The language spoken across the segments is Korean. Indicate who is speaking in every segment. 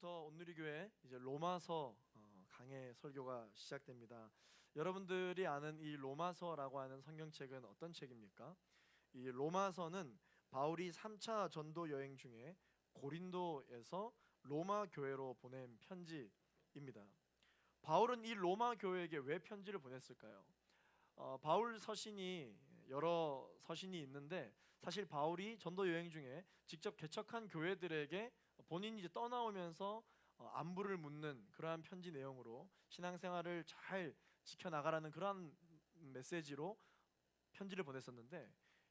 Speaker 1: 오늘부터 온누리교회 이제 로마서 어, 강해 설교가 시작됩니다. 여러분들이 아는 이 로마서라고 하는 성경책은 어떤 책입니까? 이 로마서는 바울이 3차 전도 여행 중에 고린도에서 로마 교회로 보낸 편지입니다. 바울은 이 로마 교회에게 왜 편지를 보냈을까요? 어, 바울 서신이 여러 서신이 있는데 사실 바울이 전도 여행 중에 직접 개척한 교회들에게 본인이 이제 떠나오면서 어, 안부를 묻는 그러한 편지 내용으로 신앙생활을 잘 지켜나가라는 그러한 메시지로 편지를 보냈었는데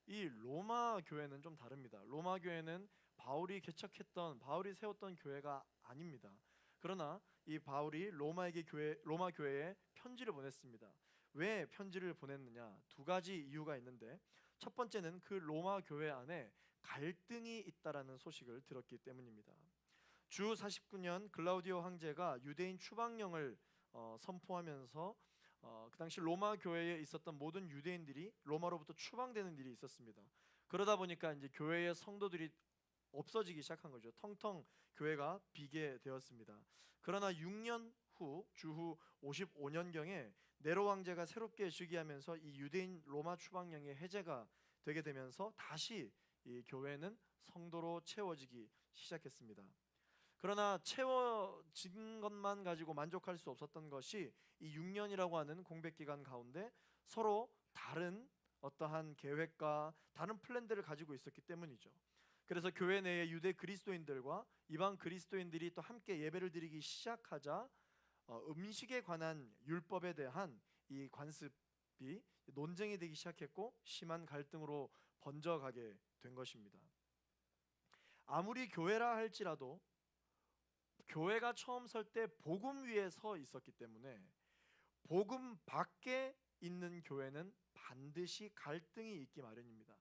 Speaker 1: 이 로마 교회는 좀 다릅니다. 로마 교회는 바울이 개척했던 바울이 세웠던 교회가 아닙니다. 그러나 이 바울이 로마에게 교회 로마 교회에 편지를 보냈습니다. 왜 편지를 보냈느냐? 두 가지 이유가 있는데 첫 번째는 그 로마 교회 안에 갈등이 있다라는 소식을 들었기 때문입니다. 주 49년 글라우디오 황제가 유대인 추방령을 어, 선포하면서 어, 그 당시 로마 교회에 있었던 모든 유대인들이 로마로부터 추방되는 일이 있었습니다. 그러다 보니까 이제 교회의 성도들이 없어지기 시작한 거죠. 텅텅 교회가 비게 되었습니다. 그러나 6년 후 주후 55년 경에 네로 왕제가 새롭게 즉위하면서 이 유대인 로마 추방령이 해제가 되게 되면서 다시 이 교회는 성도로 채워지기 시작했습니다. 그러나 채워진 것만 가지고 만족할 수 없었던 것이 이 6년이라고 하는 공백 기간 가운데 서로 다른 어떠한 계획과 다른 플랜들을 가지고 있었기 때문이죠. 그래서 교회 내에 유대 그리스도인들과 이방 그리스도인들이 또 함께 예배를 드리기 시작하자 어, 음식에 관한 율법에 대한 이 관습이 논쟁이 되기 시작했고 심한 갈등으로 번져가게 된 것입니다. 아무리 교회라 할지라도 교회가 처음 설 때 복음 위에 서 있었기 때문에 복음 밖에 있는 교회는 반드시 갈등이 있기 마련입니다.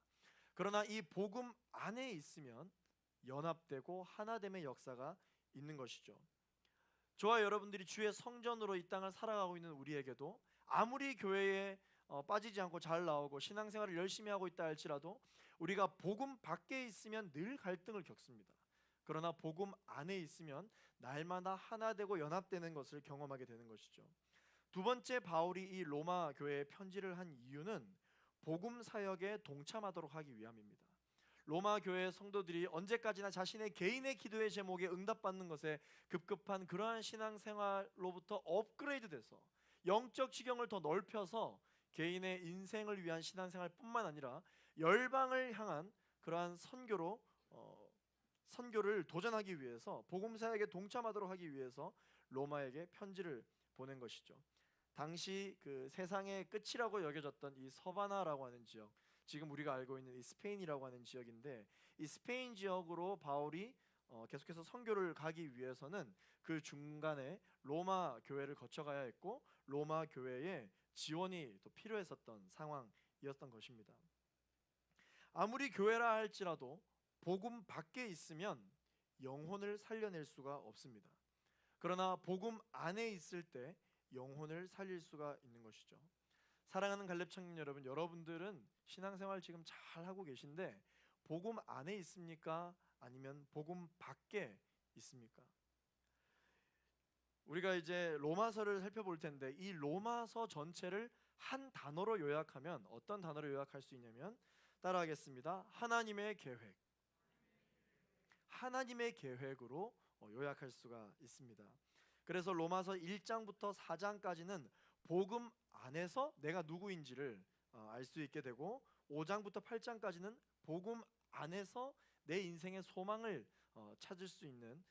Speaker 1: 그러나 이 복음 안에 있으면 연합되고 하나됨의 역사가 있는 것이죠. 저와 여러분들이 주의 성전으로 이 땅을 살아가고 있는 우리에게도 아무리 교회에 어, 빠지지 않고 잘 나오고 신앙생활을 열심히 하고 있다 할지라도 우리가 복음 밖에 있으면 늘 갈등을 겪습니다. 그러나 복음 안에 있으면 날마다 하나 되고 연합되는 것을 경험하게 되는 것이죠. 두 번째 바울이 이 로마 교회에 편지를 한 이유는 복음 사역에 동참하도록 하기 위함입니다. 로마 교회 성도들이 언제까지나 자신의 개인의 기도의 제목에 응답받는 것에 급급한 그러한 신앙생활로부터 업그레이드돼서 영적 지경을 더 넓혀서 개인의 인생을 위한 신앙생활뿐만 아니라 열방을 향한 그러한 선교로 어, 선교를 도전하기 위해서 복음 사역에 동참하도록 하기 위해서 로마에게 편지를 보낸 것이죠. 당시 그 세상의 끝이라고 여겨졌던 이 서바나라고 하는 지역, 지금 우리가 알고 있는 이 스페인이라고 하는 지역인데 이 스페인 지역으로 바울이 어, 계속해서 선교를 가기 위해서는 그 중간에 로마 교회를 거쳐가야 했고 로마 교회에 지원이 또 필요했었던 상황이었던 것입니다. 아무리 교회라 할지라도 복음 밖에 있으면 영혼을 살려낼 수가 없습니다. 그러나 복음 안에 있을 때 영혼을 살릴 수가 있는 것이죠. 사랑하는 갈렙 청년 여러분, 여러분들은 신앙생활 지금 잘 하고 계신데 복음 안에 있습니까? 아니면 복음 밖에 있습니까? 우리가 이제 로마서를 살펴볼 텐데 이 로마서 전체를 한 단어로 요약하면 어떤 단어로 요약할 수 있냐면 따라하겠습니다. 하나님의 계획. 하나님의 계획으로 어, 요약할 수가 있습니다. 그래서 로마서 1장부터 4장까지는 복음 안에서 내가 누구인지를 어, 알수 있게 되고 5장부터 8장까지는 복음 안에서 내 인생의 소망을 어, 찾을 수 있는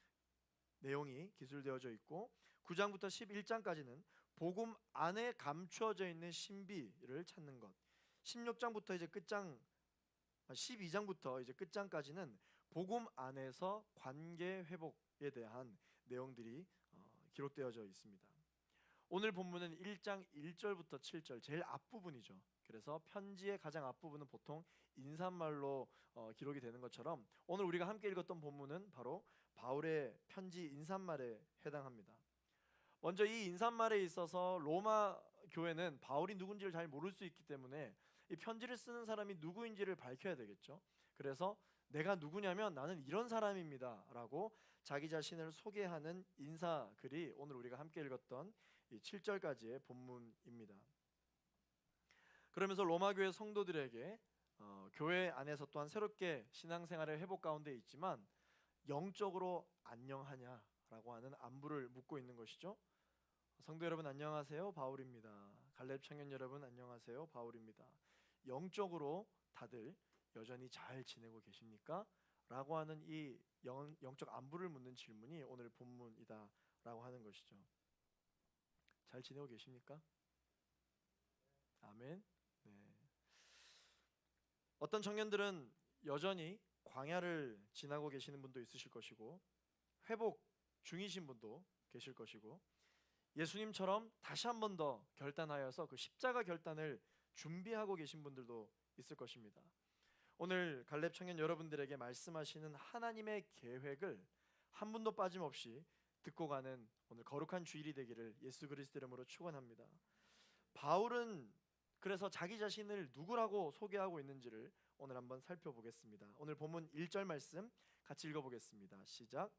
Speaker 1: 내용이 기술되어져 있고 9장부터 11장까지는 복음 안에 감추어져 있는 신비를 찾는 것. 16장부터 이제 끝장 12장부터 이제 끝장까지는 복음 안에서 관계 회복에 대한 내용들이 어, 기록되어져 있습니다. 오늘 본문은 1장 1절부터 7절 제일 앞부분이죠. 그래서 편지의 가장 앞부분은 보통 인사말로 어, 기록이 되는 것처럼 오늘 우리가 함께 읽었던 본문은 바로 바울의 편지 인사말에 해당합니다. 먼저 이 인사말에 있어서 로마 교회는 바울이 누군지를 잘 모를 수 있기 때문에 이 편지를 쓰는 사람이 누구인지를 밝혀야 되겠죠. 그래서 내가 누구냐면 나는 이런 사람입니다라고 자기 자신을 소개하는 인사 글이 오늘 우리가 함께 읽었던 이 7절까지의 본문입니다. 그러면서 로마 교회 성도들에게 어, 교회 안에서 또한 새롭게 신앙생활의 회복 가운데 있지만 영적으로 안녕하냐라고 하는 안부를 묻고 있는 것이죠. 성도 여러분 안녕하세요. 바울입니다. 갈렙 청년 여러분 안녕하세요. 바울입니다. 영적으로 다들 여전히 잘 지내고 계십니까? 라고 하는 이 영, 영적 안부를 묻는 질문이 오늘 본문이다 라고 하는 것이죠. 잘 지내고 계십니까? 아멘. 네. 어떤 청년들은 여전히 광야를 지나고 계시는 분도 있으실 것이고 회복 중이신 분도 계실 것이고 예수님처럼 다시 한 번 더 결단하여서 그 십자가 결단을 준비하고 계신 분들도 있을 것입니다. 오늘 갈렙 청년 여러분들에게 말씀하시는 하나님의 계획을 한 분도 빠짐없이 듣고 가는 오늘 거룩한 주일이 되기를 예수 그리스도 이름으로 축원합니다. 바울은 그래서 자기 자신을 누구라고 소개하고 있는지를 오늘 한번 살펴보겠습니다. 오늘 본문 1절 말씀 같이 읽어 보겠습니다. 시작.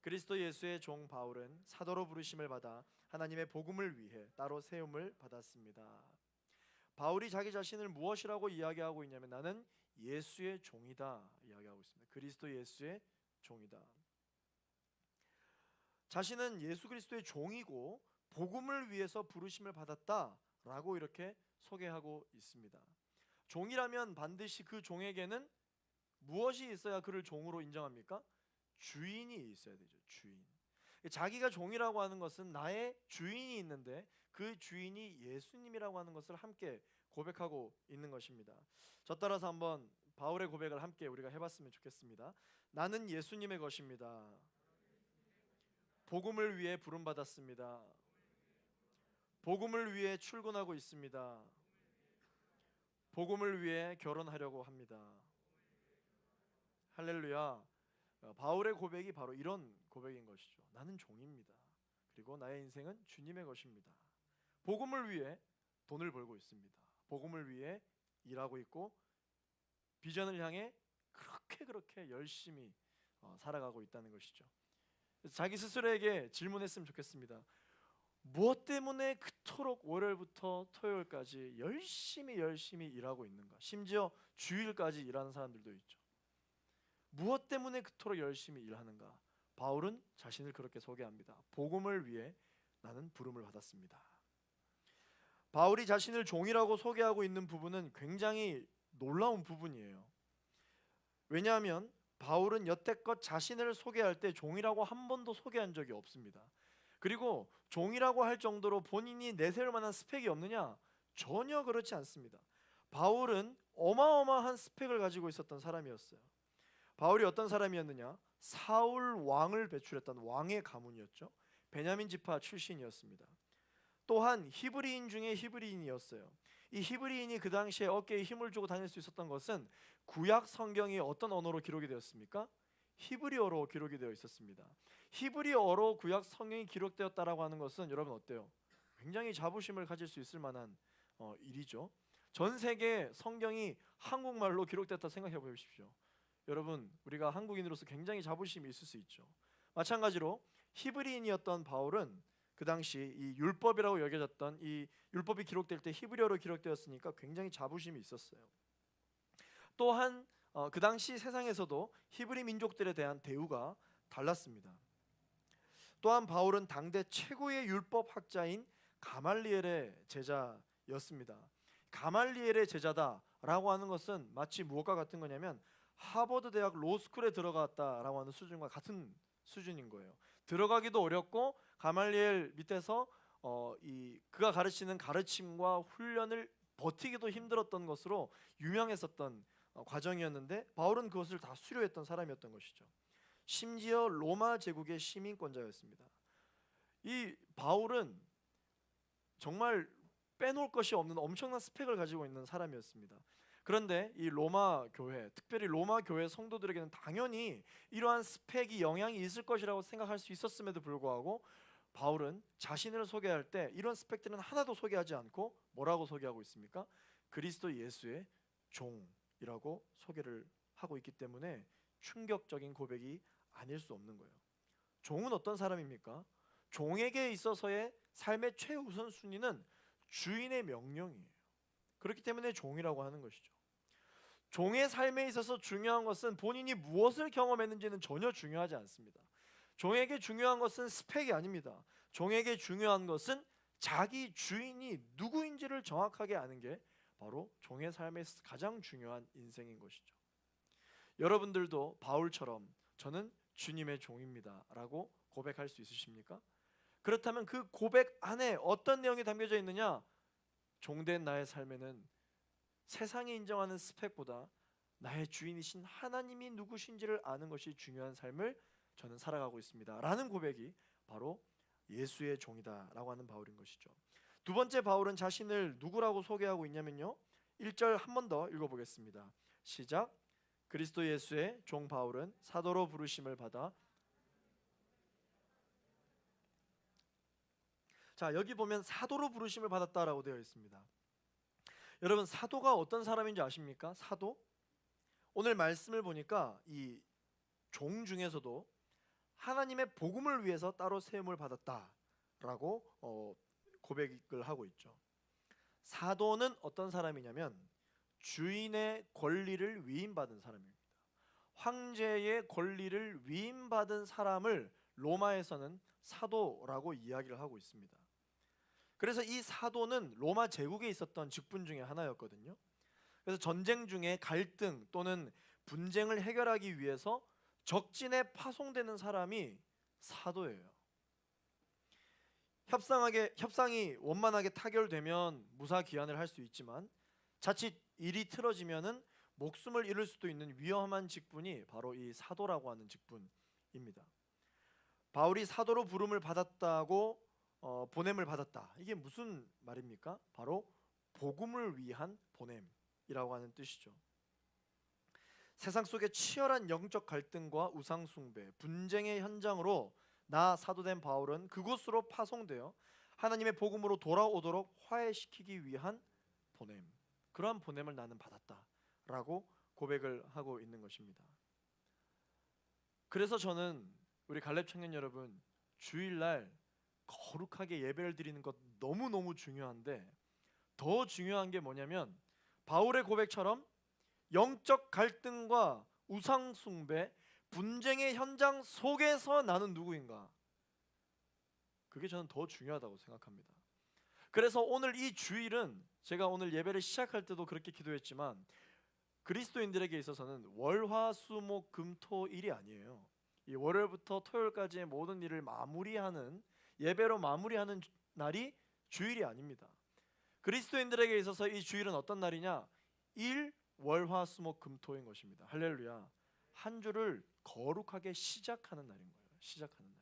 Speaker 1: 그리스도 예수의 종 바울은 사도로 부르심을 받아 하나님의 복음을 위해 따로 세움을 받았습니다. 바울이 자기 자신을 무엇이라고 이야기하고 있냐면 나는 예수의 종이다 이야기하고 있습니다. 그리스도 예수의 종이다. 자신은 예수 그리스도의 종이고 복음을 위해서 부르심을 받았다라고 이렇게 소개하고 있습니다. 종이라면 반드시 그 종에게는 무엇이 있어야 그를 종으로 인정합니까? 주인이 있어야 되죠. 주인. 자기가 종이라고 하는 것은 나의 주인이 있는데 그 주인이 예수님이라고 하는 것을 함께 고백하고 있는 것입니다. 저 따라서 한번 바울의 고백을 함께 우리가 해봤으면 좋겠습니다. 나는 예수님의 것입니다. 복음을 위해 부름 받았습니다. 복음을 위해 출근하고 있습니다. 복음을 위해 결혼하려고 합니다. 할렐루야. 어, 바울의 고백이 바로 이런 고백인 것이죠. 나는 종입니다. 그리고 나의 인생은 주님의 것입니다. 복음을 위해 돈을 벌고 있습니다. 복음을 위해 일하고 있고 비전을 향해 그렇게 그렇게 열심히 어, 살아가고 있다는 것이죠. 자기 스스로에게 질문했으면 좋겠습니다. 무엇 때문에 그토록 월요일부터 토요일까지 열심히 열심히 일하고 있는가? 심지어 주일까지 일하는 사람들도 있죠. 무엇 때문에 그토록 열심히 일하는가? 바울은 자신을 그렇게 소개합니다. 복음을 위해 나는 부름을 받았습니다. 바울이 자신을 종이라고 소개하고 있는 부분은 굉장히 놀라운 부분이에요. 왜냐하면 바울은 여태껏 자신을 소개할 때 종이라고 한 번도 소개한 적이 없습니다. 그리고 종이라고 할 정도로 본인이 내세울 만한 스펙이 없느냐? 전혀 그렇지 않습니다. 바울은 어마어마한 스펙을 가지고 있었던 사람이었어요. 바울이 어떤 사람이었느냐? 사울 왕을 배출했던 왕의 가문이었죠. 베냐민 지파 출신이었습니다. 또한 히브리인 중에 히브리인이었어요. 이 히브리인이 그 당시에 어깨에 힘을 주고 다닐 수 있었던 것은 구약 성경이 어떤 언어로 기록이 되었습니까? 히브리어로 기록이 되어 있었습니다. 히브리어로 구약 성경이 기록되었다라고 하는 것은 여러분 어때요? 굉장히 자부심을 가질 수 있을 만한 어, 일이죠. 전 세계 성경이 한국말로 기록됐다 생각해 보십시오. 여러분 우리가 한국인으로서 굉장히 자부심이 있을 수 있죠. 마찬가지로 히브리인이었던 바울은 그 당시 이 율법이라고 여겨졌던 이 율법이 기록될 때 히브리어로 기록되었으니까 굉장히 자부심이 있었어요. 또한 어, 그 당시 세상에서도 히브리 민족들에 대한 대우가 달랐습니다. 또한 바울은 당대 최고의 율법 학자인 가말리엘의 제자였습니다. 가말리엘의 제자다라고 하는 것은 마치 무엇과 같은 거냐면 하버드 대학 로스쿨에 들어갔다라고 하는 수준과 같은 수준인 거예요. 들어가기도 어렵고 가말리엘 밑에서 어, 이 그가 가르치는 가르침과 훈련을 버티기도 힘들었던 것으로 유명했었던 어, 과정이었는데 바울은 그것을 다 수료했던 사람이었던 것이죠. 심지어 로마 제국의 시민권자였습니다. 이 바울은 정말 빼놓을 것이 없는 엄청난 스펙을 가지고 있는 사람이었습니다. 그런데 이 로마 교회, 특별히 로마 교회 성도들에게는 당연히 이러한 스펙이 영향이 있을 것이라고 생각할 수 있었음에도 불구하고 바울은 자신을 소개할 때 이런 스펙들은 하나도 소개하지 않고 뭐라고 소개하고 있습니까? 그리스도 예수의 종이라고 소개를 하고 있기 때문에 충격적인 고백이 아닐 수 없는 거예요. 종은 어떤 사람입니까? 종에게 있어서의 삶의 최우선 순위는 주인의 명령이에요. 그렇기 때문에 종이라고 하는 것이죠. 종의 삶에 있어서 중요한 것은 본인이 무엇을 경험했는지는 전혀 중요하지 않습니다. 종에게 중요한 것은 스펙이 아닙니다. 종에게 중요한 것은 자기 주인이 누구인지를 정확하게 아는 게 바로 종의 삶에서 가장 중요한 인생인 것이죠. 여러분들도 바울처럼 저는 주님의 종입니다라고 고백할 수 있으십니까? 그렇다면 그 고백 안에 어떤 내용이 담겨져 있느냐? 종된 나의 삶에는 세상이 인정하는 스펙보다 나의 주인이신 하나님이 누구신지를 아는 것이 중요한 삶을 저는 살아가고 있습니다. 라는 고백이 바로 예수의 종이다라고 하는 바울인 것이죠. 두 번째 바울은 자신을 누구라고 소개하고 있냐면요. 1절 한 번 더 읽어 보겠습니다. 시작. 그리스도 예수의 종 바울은 사도로 부르심을 받아 자, 여기 보면 사도로 부르심을 받았다라고 되어 있습니다. 여러분, 사도가 어떤 사람인지 아십니까? 사도? 오늘 말씀을 보니까 이 종 중에서도 하나님의 복음을 위해서 따로 세움을 받았다라고 어, 고백을 하고 있죠. 사도는 어떤 사람이냐면 주인의 권리를 위임받은 사람입니다. 황제의 권리를 위임받은 사람을 로마에서는 사도라고 이야기를 하고 있습니다. 그래서 이 사도는 로마 제국에 있었던 직분 중에 하나였거든요. 그래서 전쟁 중에 갈등 또는 분쟁을 해결하기 위해서 적진에 파송되는 사람이 사도예요. 협상하게 협상이 원만하게 타결되면 무사 귀환을 할 수 있지만 자칫 일이 틀어지면은 목숨을 잃을 수도 있는 위험한 직분이 바로 이 사도라고 하는 직분입니다. 바울이 사도로 부름을 받았다고 어, 보냄을 받았다. 이게 무슨 말입니까? 바로 복음을 위한 보냄이라고 하는 뜻이죠. 세상 속에 치열한 영적 갈등과 우상 숭배, 분쟁의 현장으로 나 사도된 바울은 그곳으로 파송되어 하나님의 복음으로 돌아오도록 화해시키기 위한 보냄. 그러한 보냄을 나는 받았다라고 고백을 하고 있는 것입니다. 그래서 저는 우리 갈렙 청년 여러분 주일날 거룩하게 예배를 드리는 것 너무너무 중요한데 더 중요한 게 뭐냐면 바울의 고백처럼 영적 갈등과 우상 숭배, 분쟁의 현장 속에서 나는 누구인가? 그게 저는 더 중요하다고 생각합니다. 그래서 오늘 이 주일은 제가 오늘 예배를 시작할 때도 그렇게 기도했지만 그리스도인들에게 있어서는 월화수목금토일이 아니에요. 이 월요일부터 토요일까지의 모든 일을 마무리하는 예배로 마무리하는 주- 날이 주일이 아닙니다. 그리스도인들에게 있어서 이 주일은 어떤 날이냐? 일 월화수목금토인 것입니다. 할렐루야. 한 주를 거룩하게 시작하는 날인 거예요. 시작하는 날.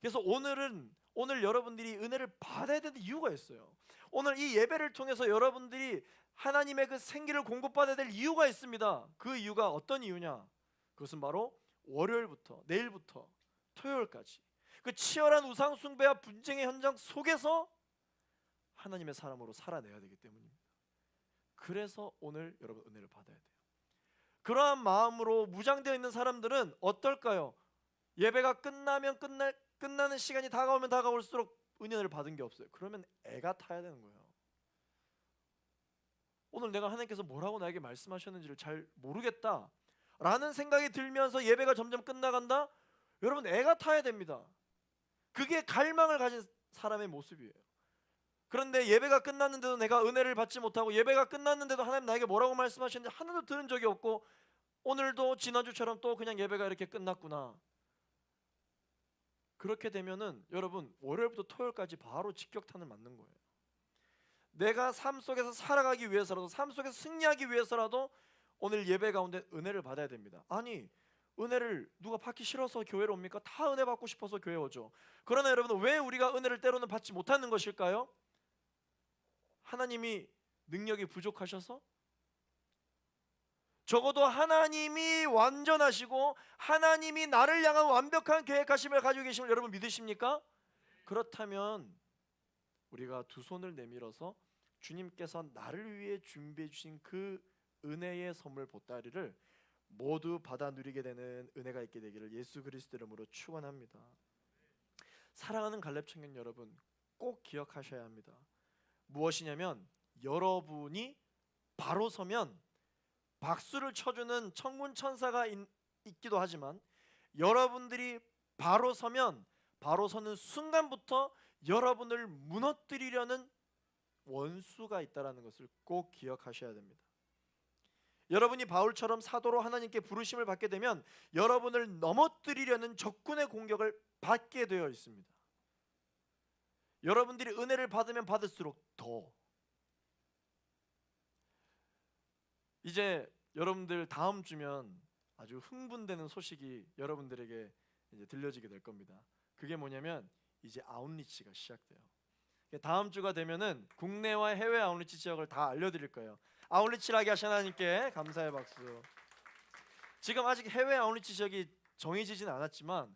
Speaker 1: 그래서 오늘은 오늘 여러분들이 은혜를 받아야 되는 이유가 있어요. 오늘 이 예배를 통해서 여러분들이 하나님의 그 생기를 공급받아야 될 이유가 있습니다. 그 이유가 어떤 이유냐? 그것은 바로 월요일부터 내일부터 토요일까지 그 치열한 우상 숭배와 분쟁의 현장 속에서 하나님의 사람으로 살아내야 되기 때문입니다. 그래서 오늘 여러분 은혜를 받아야 돼요. 그러한 마음으로 무장되어 있는 사람들은 어떨까요? 예배가 끝나면 끝날 끝나는 시간이 다가오면 다가올수록 은혜를 받은 게 없어요. 그러면 애가 타야 되는 거예요. 오늘 내가 하나님께서 뭐라고 나에게 말씀하셨는지를 잘 모르겠다 라는 생각이 들면서 예배가 점점 끝나간다. 여러분 애가 타야 됩니다. 그게 갈망을 가진 사람의 모습이에요. 그런데 예배가 끝났는데도 내가 은혜를 받지 못하고 예배가 끝났는데도 하나님 나에게 뭐라고 말씀하셨는지 하나도 들은 적이 없고 오늘도 지난주처럼 또 그냥 예배가 이렇게 끝났구나. 그렇게 되면은 여러분 월요일부터 토요일까지 바로 직격탄을 맞는 거예요. 내가 삶 속에서 살아가기 위해서라도 삶 속에서 승리하기 위해서라도 오늘 예배 가운데 은혜를 받아야 됩니다. 아니 은혜를 누가 받기 싫어서 교회로 옵니까? 다 은혜 받고 싶어서 교회 오죠. 그러나 여러분 왜 우리가 은혜를 때로는 받지 못하는 것일까요? 하나님이 능력이 부족하셔서 적어도 하나님이 완전하시고 하나님이 나를 향한 완벽한 계획하심을 가지고 계심을 여러분 믿으십니까? 그렇다면 우리가 두 손을 내밀어서 주님께서 나를 위해 준비해 주신 그 은혜의 선물 보따리를 모두 받아 누리게 되는 은혜가 있게 되기를 예수 그리스도 이름으로 축원합니다. 사랑하는 갈렙 청년 여러분 꼭 기억하셔야 합니다. 무엇이냐면 여러분이 바로 서면 박수를 쳐주는 천군 천사가 있, 있기도 하지만 여러분들이 바로 서면 바로 서는 순간부터 여러분을 무너뜨리려는 원수가 있다라는 것을 꼭 기억하셔야 됩니다. 여러분이 바울처럼 사도로 하나님께 부르심을 받게 되면 여러분을 넘어뜨리려는 적군의 공격을 받게 되어 있습니다. 여러분들이 은혜를 받으면 받을수록 더 이제 여러분들 다음 주면 아주 흥분되는 소식이 여러분들에게 이제 들려지게 될 겁니다. 그게 뭐냐면 이제 아웃리치가 시작돼요. 다음 주가 되면은 국내와 해외 아웃리치 지역을 다 알려드릴 거예요. 아웃리치를 하게 하신 하나님께 감사의 박수. 지금 아직 해외 아웃리치 지역이 정해지진 않았지만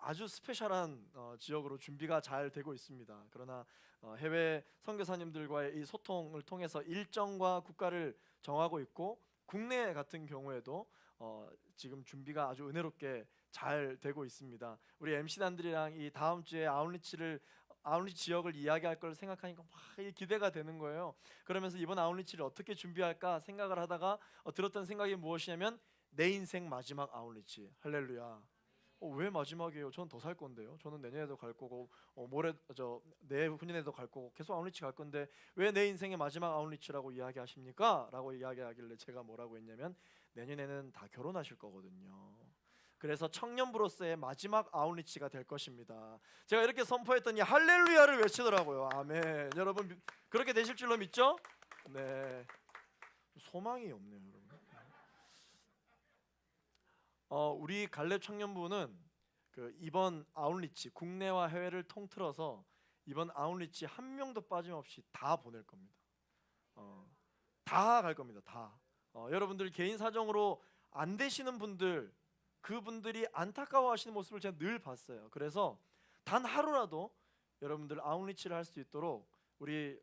Speaker 1: 아주 스페셜한 어, 지역으로 준비가 잘 되고 있습니다. 그러나 어, 해외 선교사님들과의 이 소통을 통해서 일정과 국가를 정하고 있고 국내 같은 경우에도 어, 지금 준비가 아주 은혜롭게 잘 되고 있습니다. 우리 MC단들이랑 이 다음 주에 아웃리치를 아웃리치 지역을 이야기할 걸 생각하니까 막 기대가 되는 거예요. 그러면서 이번 아웃리치를 어떻게 준비할까 생각을 하다가 어, 들었던 생각이 무엇이냐면 내 인생 마지막 아웃리치 할렐루야. 어, 왜 마지막이에요? 저는 더 살 건데요. 저는 내년에도 갈 거고 어, 모레 저 내 후년에도 갈 거고 계속 아웃리치 갈 건데 왜 내 인생의 마지막 아웃리치라고 이야기하십니까? 라고 이야기하길래 제가 뭐라고 했냐면 내년에는 다 결혼하실 거거든요. 그래서 청년부로서의 마지막 아웃리치가 될 것입니다. 제가 이렇게 선포했더니 할렐루야를 외치더라고요. 아멘. 여러분 미- 그렇게 되실 줄로 믿죠? 네. 소망이 없네요, 여러분. 어, 우리 갈렙 청년부는 그 이번 아웃리치 국내와 해외를 통틀어서 이번 아웃리치 한 명도 빠짐없이 다 보낼 겁니다. 어, 다 갈 겁니다. 다. 어, 여러분들 개인 사정으로 안 되시는 분들 그분들이 안타까워하시는 모습을 제가 늘 봤어요. 그래서 단 하루라도 여러분들 아웃리치를 할 수 있도록 우리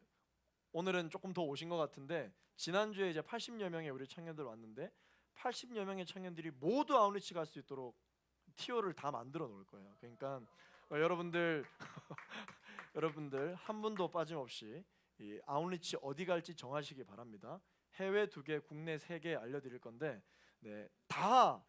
Speaker 1: 오늘은 조금 더 오신 것 같은데 지난주에 이제 80여 명의 우리 청년들 왔는데 80여 명의 청년들이 모두 아웃리치 갈 수 있도록 티오를 다 만들어 놓을 거예요. 그러니까 어, 여러분들 여러분들 한 분도 빠짐없이 이 아웃리치 어디 갈지 정하시기 바랍니다. 해외 두 개, 국내 세 개 알려드릴 건데 네, 다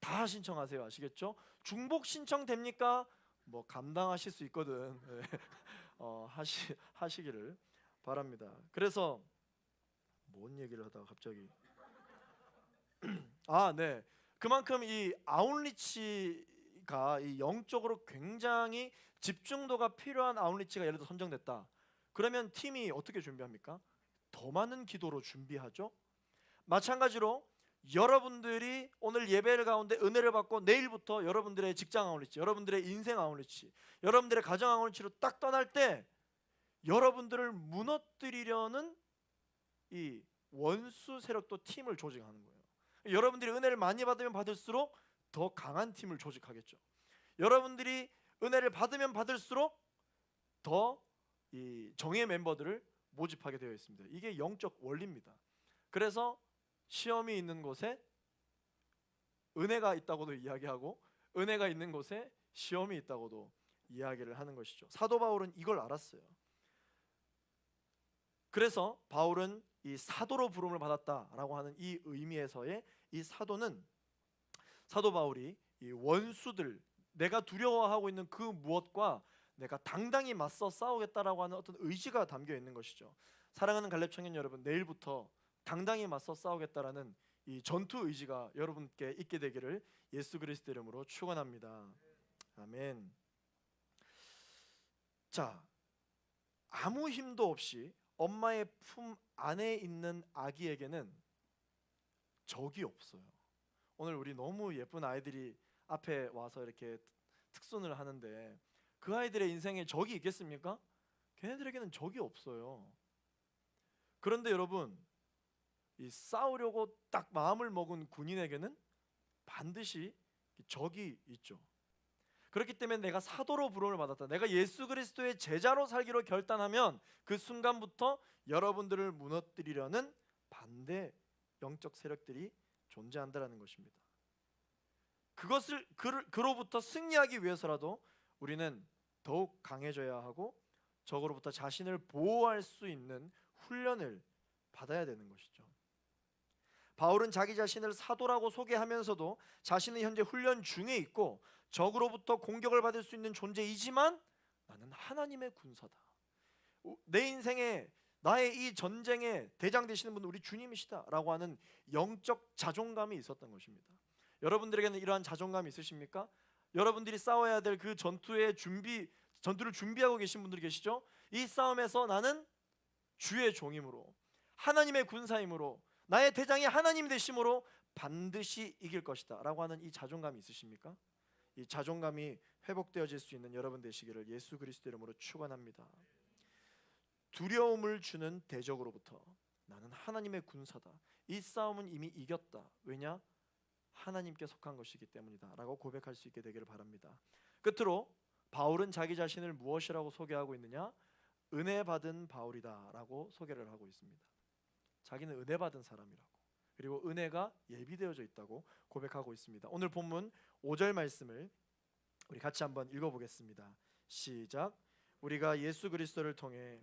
Speaker 1: 다 신청하세요. 아시겠죠? 중복 신청 됩니까? 뭐 감당하실 수 있거든. 네. 어, 하시 하시기를 바랍니다. 그래서 뭔 얘기를 하다가 갑자기 아, 네. 그만큼 이 아웃리치가 이 영적으로 굉장히 집중도가 필요한 아웃리치가 예를 들어 선정됐다. 그러면 팀이 어떻게 준비합니까? 더 많은 기도로 준비하죠. 마찬가지로 여러분들이 오늘 예배를 가운데 은혜를 받고 내일부터 여러분들의 직장 아웃리치, 여러분들의 인생 아웃리치, 여러분들의 가정 아웃리치로 딱 떠날 때 여러분들을 무너뜨리려는 이 원수 세력도 팀을 조직하는 거예요. 여러분들이 은혜를 많이 받으면 받을수록 더 강한 팀을 조직하겠죠. 여러분들이 은혜를 받으면 받을수록 더이 정예 멤버들을 모집하게 되어 있습니다. 이게 영적 원리입니다. 그래서 시험이 있는 곳에 은혜가 있다고도 이야기하고 은혜가 있는 곳에 시험이 있다고도 이야기를 하는 것이죠. 사도 바울은 이걸 알았어요. 그래서 바울은 이 사도로 부름을 받았다라고 하는 이 의미에서의 이 사도는 사도 바울이 이 원수들 내가 두려워하고 있는 그 무엇과 내가 당당히 맞서 싸우겠다라고 하는 어떤 의지가 담겨 있는 것이죠. 사랑하는 갈렙 청년 여러분, 내일부터 당당히 맞서 싸우겠다라는 이 전투 의지가 여러분께 있게 되기를 예수 그리스도 이름으로 축원합니다. 아멘. 자, 아무 힘도 없이 엄마의 품 안에 있는 아기에게는 적이 없어요. 오늘 우리 너무 예쁜 아이들이 앞에 와서 이렇게 특순을 하는데 그 아이들의 인생에 적이 있겠습니까? 걔네들에게는 적이 없어요. 그런데 여러분, 이 싸우려고 딱 마음을 먹은 군인에게는 반드시 적이 있죠. 그렇기 때문에 내가 사도로 부름을 받았다. 내가 예수 그리스도의 제자로 살기로 결단하면 그 순간부터 여러분들을 무너뜨리려는 반대 영적 세력들이 존재한다라는 것입니다. 그것을 그, 그로부터 승리하기 위해서라도 우리는 더욱 강해져야 하고 적으로부터 자신을 보호할 수 있는 훈련을 받아야 되는 것이죠. 바울은 자기 자신을 사도라고 소개하면서도 자신은 현재 훈련 중에 있고 적으로부터 공격을 받을 수 있는 존재이지만 나는 하나님의 군사다. 우- 내 인생에 나의 이 전쟁의 대장 되시는 분은 우리 주님이시다라고 하는 영적 자존감이 있었던 것입니다. 여러분들에게는 이러한 자존감이 있으십니까? 여러분들이 싸워야 될 그 전투의 준비 전투를 준비하고 계신 분들이 계시죠? 이 싸움에서 나는 주의 종임으로 하나님의 군사임으로 나의 대장이 하나님 되심으로 반드시 이길 것이다라고 하는 이 자존감이 있으십니까? 이 자존감이 회복되어질 수 있는 여러분 되시기를 예수 그리스도 이름으로 축원합니다. 두려움을 주는 대적으로부터 나는 하나님의 군사다. 이 싸움은 이미 이겼다. 왜냐? 하나님께 속한 것이기 때문이다라고 고백할 수 있게 되기를 바랍니다. 끝으로 바울은 자기 자신을 무엇이라고 소개하고 있느냐? 은혜 받은 바울이다라고 소개를 하고 있습니다. 자기는 은혜 받은 사람이라고. 그리고 은혜가 예비되어져 있다고 고백하고 있습니다. 오늘 본문 5절 말씀을 우리 같이 한번 읽어 보겠습니다. 시작. 우리가 예수 그리스도를 통해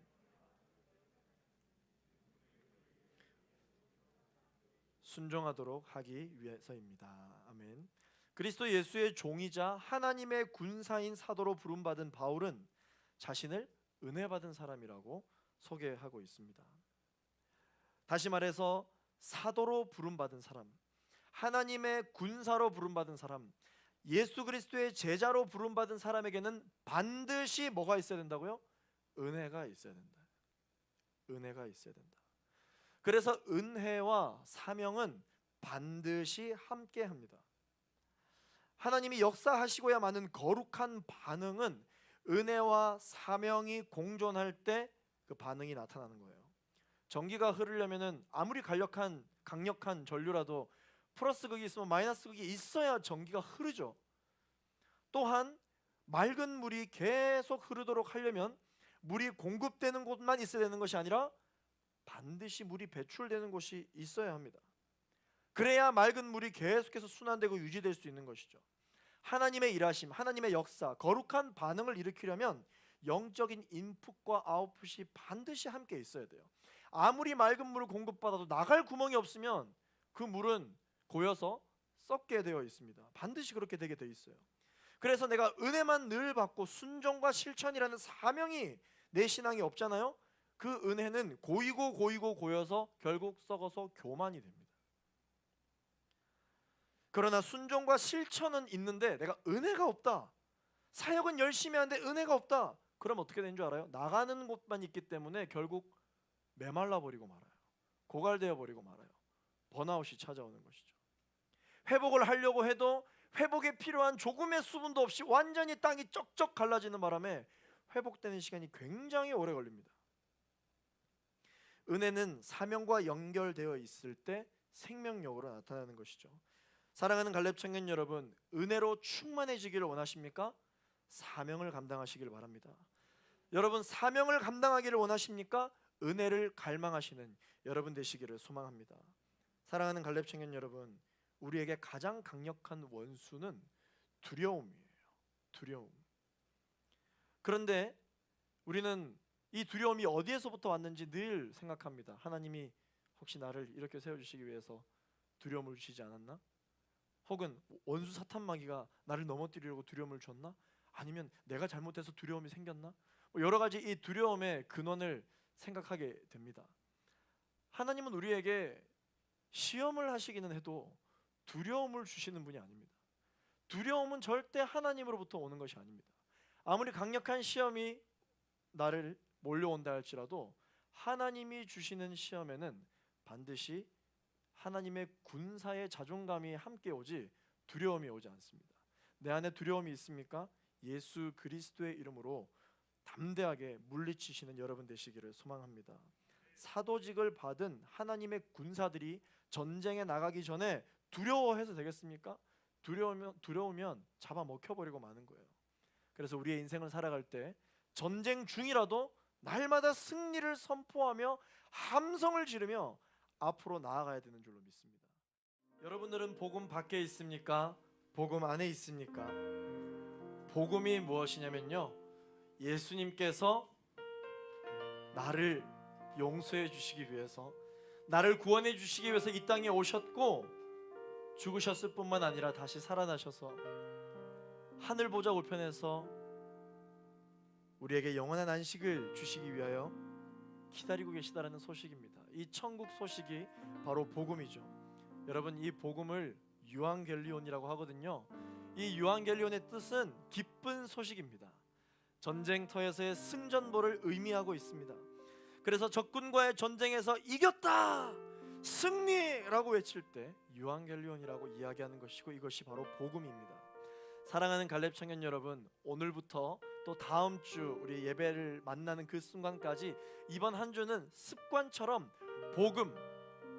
Speaker 1: 순종하도록 하기 위해서입니다. 아멘. 그리스도 예수의 종이자 하나님의 군사인 사도로 부름받은 바울은 자신을 은혜 받은 사람이라고 소개하고 있습니다. 다시 말해서 사도로 부름받은 사람, 하나님의 군사로 부름받은 사람, 예수 그리스도의 제자로 부름받은 사람에게는 반드시 뭐가 있어야 된다고요? 은혜가 있어야 된다. 은혜가 있어야 된다. 그래서 은혜와 사명은 반드시 함께 합니다. 하나님이 역사하시고야 마는 거룩한 반응은 은혜와 사명이 공존할 때 그 반응이 나타나는 거예요. 전기가 흐르려면은 아무리 강력한 강력한 전류라도 플러스 극이 있으면 마이너스 극이 있어야 전기가 흐르죠. 또한 맑은 물이 계속 흐르도록 하려면 물이 공급되는 곳만 있어야 되는 것이 아니라 반드시 물이 배출되는 곳이 있어야 합니다. 그래야 맑은 물이 계속해서 순환되고 유지될 수 있는 것이죠. 하나님의 일하심, 하나님의 역사, 거룩한 반응을 일으키려면 영적인 인풋과 아웃풋이 반드시 함께 있어야 돼요. 아무리 맑은 물을 공급받아도 나갈 구멍이 없으면 그 물은 고여서 썩게 되어 있습니다. 반드시 그렇게 되게 돼 있어요. 그래서 내가 은혜만 늘 받고 순종과 실천이라는 사명이 내 신앙이 없잖아요. 그 은혜는 고이고 고이고 고여서 결국 썩어서 교만이 됩니다. 그러나 순종과 실천은 있는데 내가 은혜가 없다. 사역은 열심히 하는데 은혜가 없다. 그럼 어떻게 되는 줄 알아요? 나가는 곳만 있기 때문에 결국 메말라 버리고 말아요. 고갈되어 버리고 말아요. 번아웃이 찾아오는 것이죠. 회복을 하려고 해도 회복에 필요한 조금의 수분도 없이 완전히 땅이 쩍쩍 갈라지는 바람에 회복되는 시간이 굉장히 오래 걸립니다. 은혜는 사명과 연결되어 있을 때 생명력으로 나타나는 것이죠. 사랑하는 갈렙 청년 여러분, 은혜로 충만해지기를 원하십니까? 사명을 감당하시길 바랍니다. 여러분 사명을 감당하기를 원하십니까? 은혜를 갈망하시는 여러분 되시기를 소망합니다. 사랑하는 갈렙 청년 여러분, 우리에게 가장 강력한 원수는 두려움이에요. 두려움. 그런데 우리는 이 두려움이 어디에서부터 왔는지 늘 생각합니다. 하나님이 혹시 나를 이렇게 세워 주시기 위해서 두려움을 주시지 않았나? 혹은 원수 사탄 마귀가 나를 넘어뜨리려고 두려움을 줬나? 아니면 내가 잘못해서 두려움이 생겼나? 뭐 여러 가지 이 두려움의 근원을 생각하게 됩니다. 하나님은 우리에게 시험을 하시기는 해도 두려움을 주시는 분이 아닙니다. 두려움은 절대 하나님으로부터 오는 것이 아닙니다. 아무리 강력한 시험이 나를 몰려온다 할지라도 하나님이 주시는 시험에는 반드시 하나님의 군사의 자존감이 함께 오지 두려움이 오지 않습니다. 내 안에 두려움이 있습니까? 예수 그리스도의 이름으로 담대하게 물리치시는 여러분 되시기를 소망합니다. 사도직을 받은 하나님의 군사들이 전쟁에 나가기 전에 두려워해서 되겠습니까? 두려우면 두려우면 잡아 먹혀 버리고 마는 거예요. 그래서 우리의 인생을 살아갈 때 전쟁 중이라도 날마다 승리를 선포하며 함성을 지르며 앞으로 나아가야 되는 줄로 믿습니다. 여러분들은 복음 밖에 있습니까? 복음 안에 있습니까? 복음이 무엇이냐면요. 예수님께서 나를 용서해 주시기 위해서 나를 구원해 주시기 위해서 이 땅에 오셨고 죽으셨을 뿐만 아니라 다시 살아나셔서 하늘 보좌 우편에서 우리에게 영원한 안식을 주시기 위하여 기다리고 계시다라는 소식입니다. 이 천국 소식이 바로 복음이죠. 여러분 이 복음을 유앙겔리온이라고 하거든요. 이 유앙겔리온의 뜻은 기쁜 소식입니다. 전쟁터에서의 승전보를 의미하고 있습니다. 그래서 적군과의 전쟁에서 이겼다 승리라고 외칠 때 유앙겔리온이라고 이야기하는 것이고 이것이 바로 복음입니다. 사랑하는 갈렙 청년 여러분, 오늘부터 또 다음 주 우리 예배를 만나는 그 순간까지 이번 한 주는 습관처럼 복음,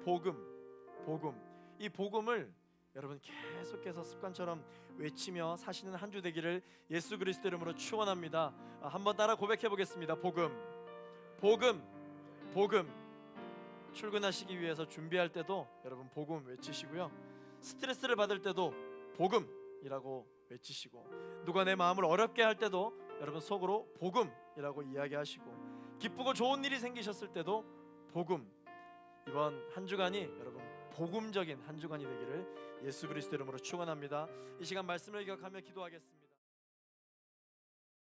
Speaker 1: 복음, 복음 이 복음을 여러분 계속해서 습관처럼 외치며 사시는 한 주 되기를 예수 그리스도 이름으로 축원합니다. 아, 한번 따라 고백해 보겠습니다. 복음, 복음, 복음. 출근하시기 위해서 준비할 때도 여러분 복음 외치시고요. 스트레스를 받을 때도 복음이라고 외치시고 누가 내 마음을 어렵게 할 때도 여러분 속으로 복음이라고 이야기하시고 기쁘고 좋은 일이 생기셨을 때도 복음. 이번 한 주간이 여러분 복음적인 한 주간이 되기를 예수 그리스도 이름으로 축원합니다. 이 시간 말씀을 기억하며 기도하겠습니다.